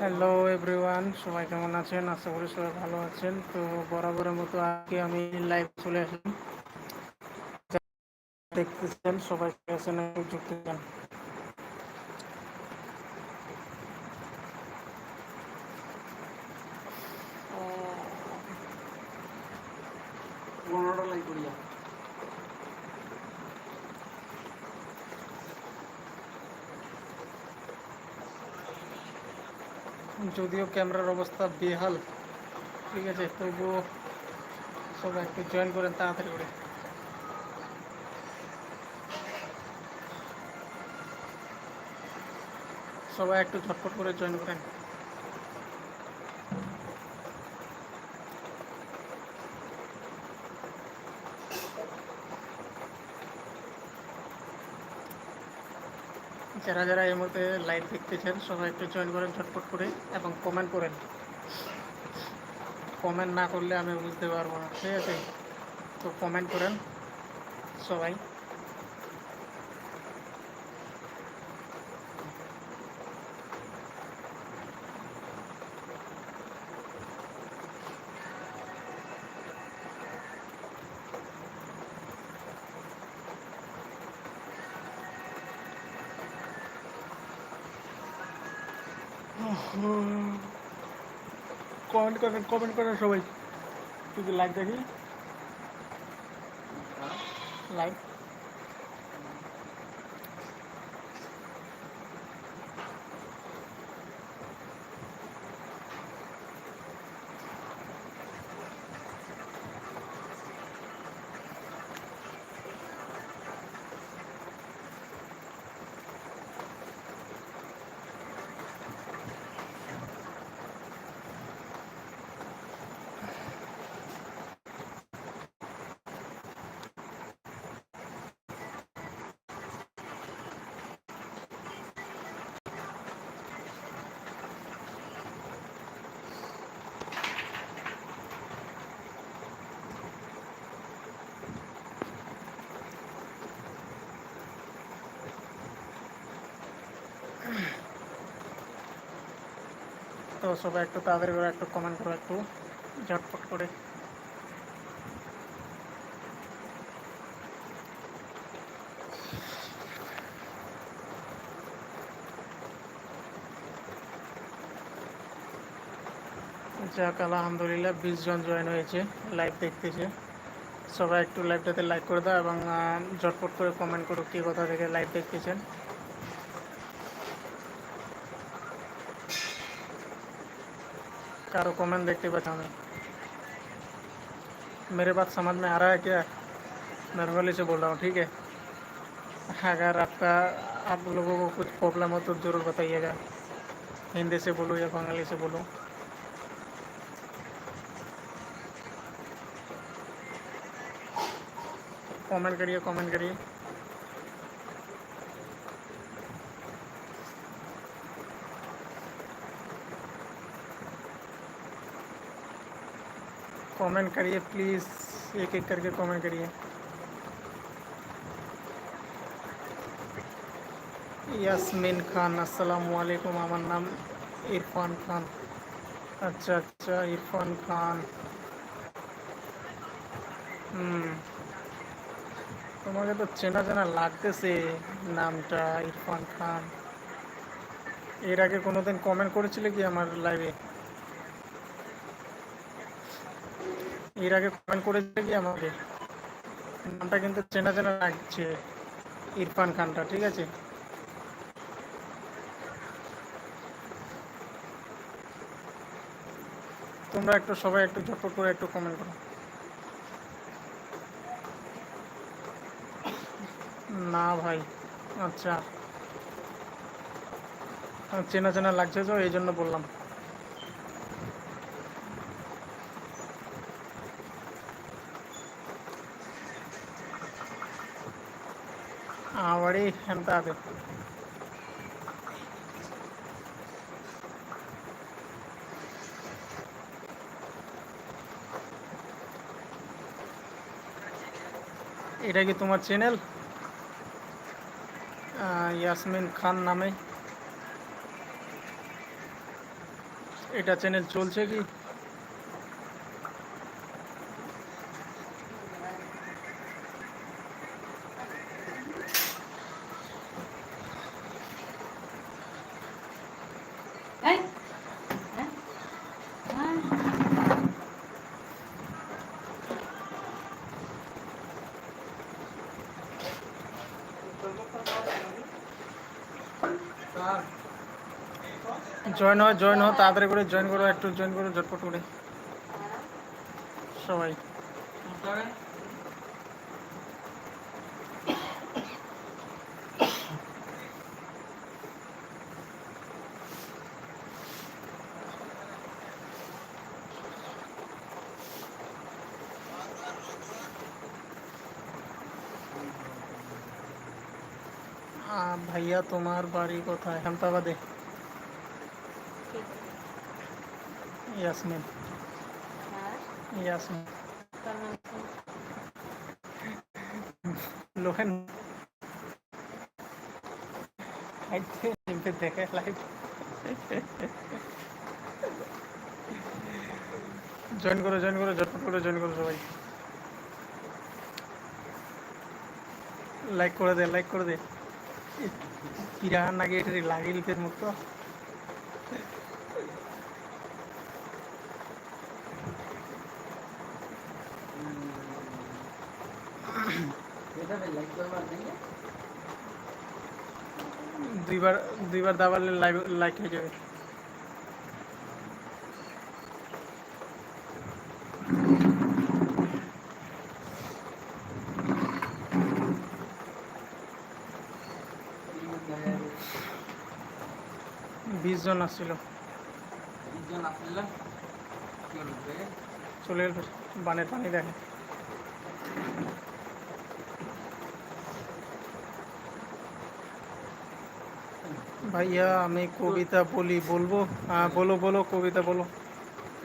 Hello everyone সবাই কেমন আছেন? আশা করি সবাই ভালো আছেন। তো বরাবরের মতো আজকে আমি লাইভ চলে আসলাম। দেখতেছেন, সবাই আছেন? যুক্ত পনেরোটা লাইক করিয়া যদিও ক্যামেরার অবস্থা বেহাল। ঠিক আছে, তবুও সবাই একটু জয়েন করেন তাড়াতাড়ি করে। সবাই একটু ঝটপট করে জয়েন করেন। যারা যারা এই মুহূর্তে লাইভ দেখতেছেন, সবাই একটু জয়েন করেন, ঝটপট করে এবং কমেন্ট করেন। কমেন্ট না করলে আমি বুঝতে পারব না। ঠিক আছে? তো কমেন্ট করেন সবাই। কমেন্ট করেন কমেন্ট করেন সবাই। যদি লাইক দেখি? লাইভ তো সবাই একটু তাড়াতাড়ি করে একটু কমেন্ট করো একটু, ঝটপট করে। যাক, আলহামদুলিল্লাহ বিশ জন জয়েন হয়েছে লাইভ দেখতেছে। সবাই একটু লাইভটাতে লাইক করে দাও এবং ঝটপট করে কমেন্ট করো কী কোথা থেকে লাইভ দেখতেছেন। कारो कमेंट देखते बता मैं मेरे बात समझ में आ रहा है क्या? नॉर्मली से बोल रहा हूँ, ठीक है? अगर आपका, आप लोगों को कुछ प्रॉब्लम हो तो ज़रूर बताइएगा। हिंदी से बोलो या बंगाली से बोलो? कमेंट करिए कमेंट करिए। कमेंट करिए प्लीज़ एक एक करके कमेंट करिए ইয়াসমিন খান আসসালামু আলাইকুম আমার নাম ইরফান খান আচ্ছা আচ্ছা ইরফান খান হুম তোমাকে তো চেনা চেনা লাগতেছে নামটা ইরফান খান এর আগে কোনোদিন কমেন্ট করেছিলে কি আমার লাইভে এর আগে কমেন্ট করেছিলে কি আমাকে? নামটা কিন্তু চেনা চেনা লাগছে, ইরফান খানটা, ঠিক আছে? তোমরা একটু সবাই একটু ঝটপট করে একটু কমেন্ট করো। না ভাই আচ্ছা। চেনা চেনা লাগছে তো, এই জন্য বললাম। আবারই ఎంత అది এটা কি তোমার চ্যানেল আহ, ইয়াসমিন খান নামে এটা চ্যানেল চলছে কি জয়েন হয় জয়েন হয় তাড়াতাড়ি করে জয়েন করো একটু জয়েন করো ঝটপট করে। সবাই। ভাইয়া তোমার বাড়ি কোথায় আহমেদাবাদে ইয়াসমিন হ্যাঁ ইয়াসমিন তার নাম কি? লোহেন দেখে লাইভ জয়েন করো জয়েন করো ঝটপট করে জয়েন করো সবাই লাইক করে দে লাইক করে দে পিরাহার নাকি এটা লাগিয়ে লিখে মুক্ত দুইবার দুইবার দাবালে লাইক হয়ে যাবে। বিশ জন আসছিল চলে গেল বানের পানি দেখে ভাইয়া আমি কবিতা বলি বলবো হ্যাঁ বলো বলো কবিতা বলো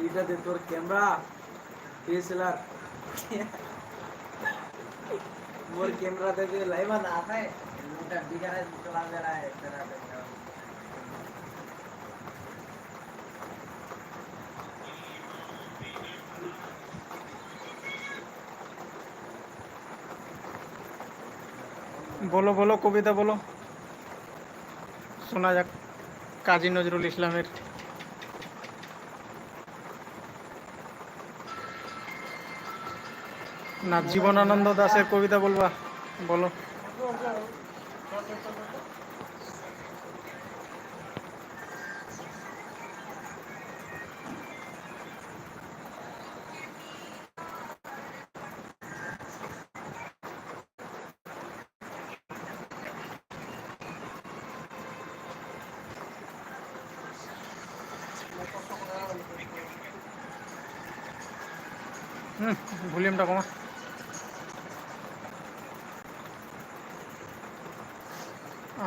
এইটা দে তোর ক্যামেরা ডিএসএলআর मोर कैमरा दे दे लाइव ना आता है मोटा दिखा रहा है चला दे रहा है तेरा বলো বলো, কবিতা বলো। শোনা যাক, কাজী নজরুল ইসলামের। না জীবনানন্দ দাসের কবিতা বলবা, বলো। ভলিউমটা কমা।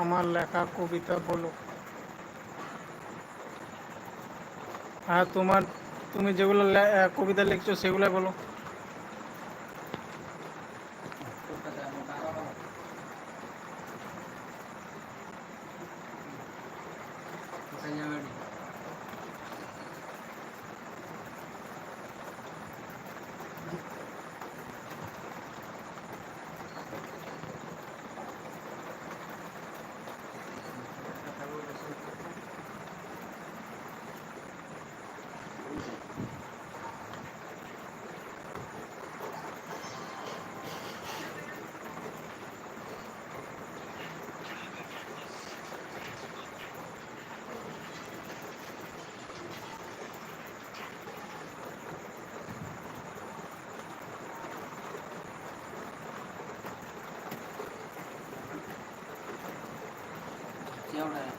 আমার লেখা কবিতা বলো। হ্যাঁ তোমার তুমি যেগুলো কবিতা লিখছো সেগুলো বলো। அதோட